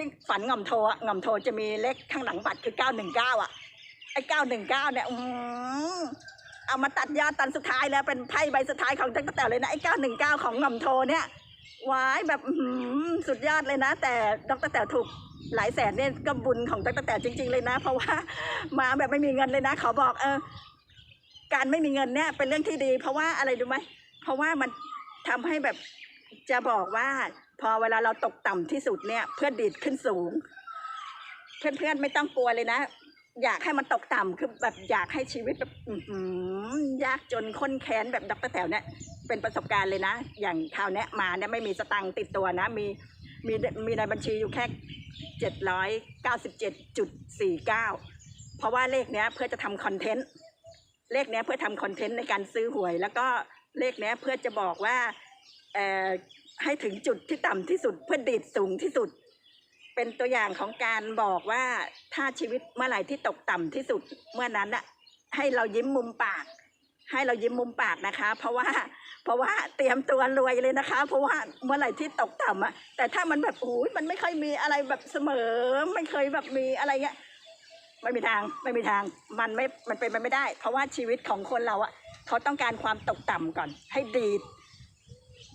ที่ฝันง่อมโทรอะง่อมโทจะมีเลขข้างหลังบัตรคือเก้าหนึ่งเก้าอะไอ้เก้าหนึ่งเก้าเนี่ยอืมเอามาตัดยอดตันสุดท้ายแล้วเป็นไพ่ใบสุดท้ายของตั้งแต่เลยนะไอ้เก้าหนึ่งเก้าของง่อมโทเนี่ยวายแบบอืสุดยอดเลยนะ แต่ดรแต่ถูกหลายแสนเนี่ยก็บุญของดรแต่จริง ๆ เลยนะ เพราะว่ามาแบบไม่มีเงินเลยนะเขาบอกเออการไม่มีเงินเนี่ยเป็นเรื่องที่ดี เพราะว่าอะไรรู้ไหมเพราะว่ามันทำให้แบบจะบอกว่า พอเวลาเราตกต่ำที่สุดเนี่ย เพื่อดีดขึ้นสูง เพื่อนๆไม่ต้องกลัวเลยนะ อยากให้มันตกต่ำคือแบบอยากให้ชีวิตแบบยากจนค้นแค้นแบบดรแต๋วเนี่ย เป็นประสบการณ์เลยนะ อย่างคราวเนี้ยมาเนี่ยไม่มีสตังค์ติดตัวนะ มีมีมีในบัญชีอยู่แค่เจ็ดร้อยเก้าสิบเจ็ดจุดสี่เก้าเพราะว่าเลขเนี้ยเพื่อจะทำคอนเทนต์เลขเนี้ยเพื่อทำคอนเทนต์ในการซื้อหวย แล้วก็เลขเนี้ยเพื่อจะบอกว่า ให้ถึงจุดที่ต่ำที่สุดเพื่อดีดสูงที่สุด เป็นตัวอย่างของการบอกว่าถ้าชีวิตเมื่อไหร่ที่ตกต่ำที่สุดเมื่อนั้นอะให้เรายิ้มมุมปาก ให้เรายิ้มมุมปากนะคะ เพราะว่า เพราะว่าเตรียมตัวรวยเลยนะคะ เพราะว่าเมื่อไหร่ที่ตกต่ำอะแต่ถ้ามันแบบโอ้ยมันไม่ค่อยมีอะไรแบบเสมอไม่เคยแบบมีอะไรเงี้ยไม่มีทางไม่มีทางมันไม่มันเป็นไปไม่ได้ เพราะว่าชีวิตของคนเราอะเขาต้องการความตกต่ำก่อน ให้ดีด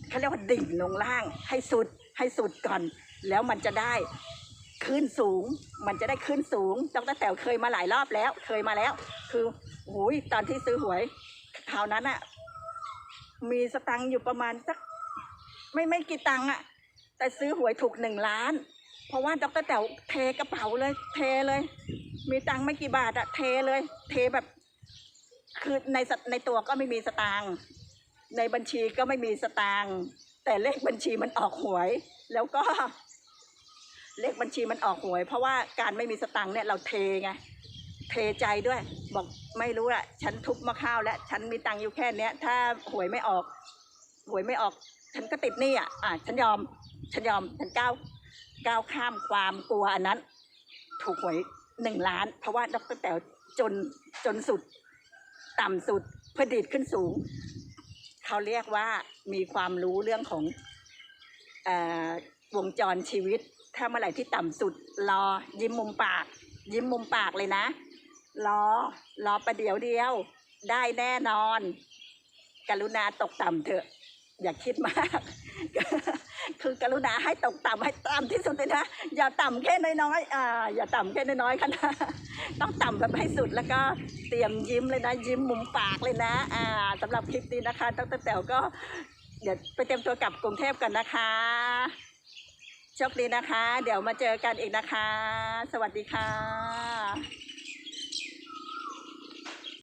เขาเรียกว่าดิ่งลงล่างให้สุดให้สุดก่อน แล้วมันจะได้ขึ้นสูง มันจะได้ขึ้นสูงดรแต๋วเคยมาหลายรอบแล้ว เคยมาแล้ว คือโอ้ยตอนที่ซื้อหวยคราวนั้นอะมีสตังค์อยู่ประมาณสักไม่ไม่กี่ตังค์อะแต่ซื้อหวยถูกหนึ่งล้าน เพราะว่าดรแต๋วเทกระเป๋าเลย เทเลย มีตังค์ไม่กี่บาทอะเทเลย เทแบบคือในสในตัวก็ไม่มีสตางค์ ในบัญชีก็ไม่มีสตางค์แต่เลขบัญชีมันออกหวย แล้วก็ เลขบัญชีมันออกหวย เพราะว่าการไม่มีสตางค์เนี่ยเราเทไงเทใจด้วย บอกไม่รู้ละฉันทุบมะข้าวแล้วฉันมีตังค์อยู่แค่เนี้ย ถ้าหวยไม่ออก หวยไม่ออก ฉันก็ติดหนี้อะอะฉันยอม ฉันยอมฉันก้าวก้าวข้ามความกลัวอันนั้น ถูกหวยหนึ่งล้าน เพราะว่าดรแต๋วจนจนสุด ต่ำสุดเพื่อดีดขึ้นสูง เขาเรียกว่ามีความรู้เรื่องของวงจรชีวิต ถ้าเมื่อไหร่ที่ต่ำสุดรอยิ้มมุมปาก ยิ้มมุมปากเลยนะ รอรอประเดี๋ยวเดียว ได้แน่นอน กรุณาตกต่ำเถอะ อย่าคิดมาก คือกรุณาให้ตกต่ำให้ต่ำที่สุดเลยนะ อย่าต่ำแค่น้อยๆอ่าอย่าต่ำแค่น้อยๆค่ะนะต้องต่ำแบบให้สุดแล้วก็เตรียมยิ้มเลยนะ ยิ้มมุมปากเลยนะอ่าสำหรับคลิปนี้นะคะตั้งแต่แต๋วก็เดี๋ยวไปเตรียมตัวกลับกรุงเทพกันนะคะโชคดีนะคะ เดี๋ยวมาเจอกันอีกนะคะ สวัสดีค่ะ